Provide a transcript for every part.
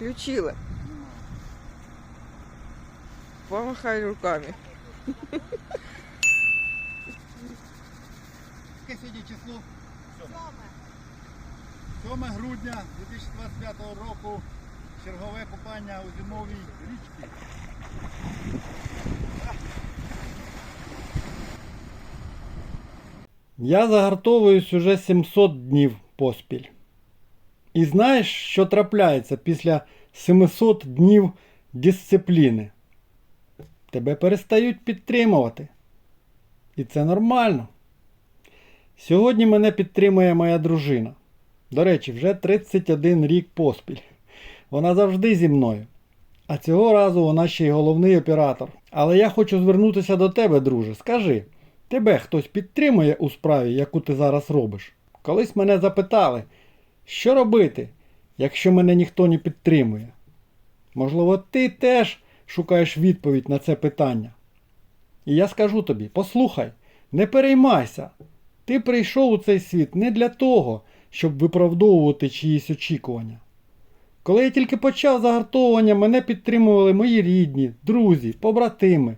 Включила. Помахай руками. Сьогодні число? 7 грудня 2025 року. Чергове купання у зимовій річці. Я загартовуюсь уже 700 днів поспіль. І знаєш, що трапляється після 700 днів дисципліни? Тебе перестають підтримувати. І це нормально. Сьогодні мене підтримує моя дружина. До речі, вже 31 рік поспіль. Вона завжди зі мною. А цього разу вона ще й головний оператор. Але я хочу звернутися до тебе, друже. Скажи, тебе хтось підтримує у справі, яку ти зараз робиш? Колись мене запитали, що робити, якщо мене ніхто не підтримує? Можливо, ти теж шукаєш відповідь на це питання. І я скажу тобі: послухай, не переймайся. Ти прийшов у цей світ не для того, щоб виправдовувати чиїсь очікування. Коли я тільки почав загартовування, мене підтримували мої рідні, друзі, побратими.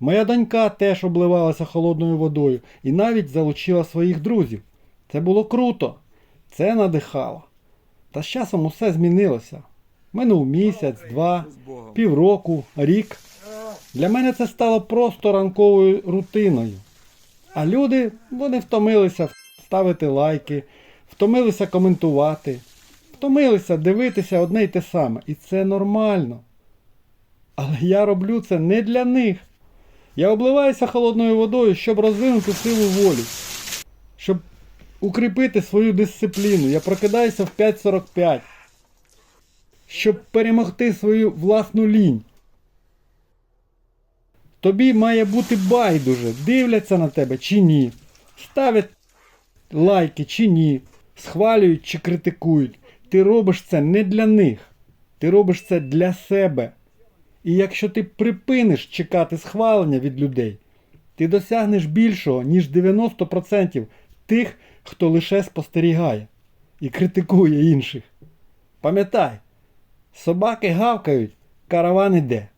Моя донька теж обливалася холодною водою і навіть залучила своїх друзів. Це було круто, це надихало. Та з часом усе змінилося. Минув місяць, два, півроку, рік. Для мене це стало просто ранковою рутиною. А люди, вони втомилися ставити лайки, втомилися коментувати, втомилися дивитися одне й те саме. І це нормально. Але я роблю це не для них. Я обливаюся холодною водою, щоб розвинути силу волі, укріпити свою дисципліну. Я прокидаюся в 5.45, щоб перемогти свою власну лінь. Тобі має бути байдуже, дивляться на тебе чи ні, ставлять лайки чи ні, схвалюють чи критикують. Ти робиш це не для них. Ти робиш це для себе. І якщо ти припиниш чекати схвалення від людей, ти досягнеш більшого, ніж 90% тих, хто лише спостерігає і критикує інших. Пам'ятай, собаки гавкають, караван іде.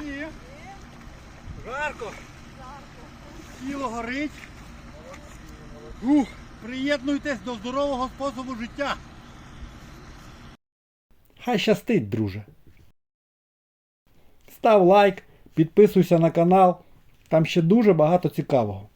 Ні. Жарко. Тіло горить. Ух, приєднуйтесь до здорового способу життя. Хай щастить, друже. Став лайк, підписуйся на канал. Там ще дуже багато цікавого.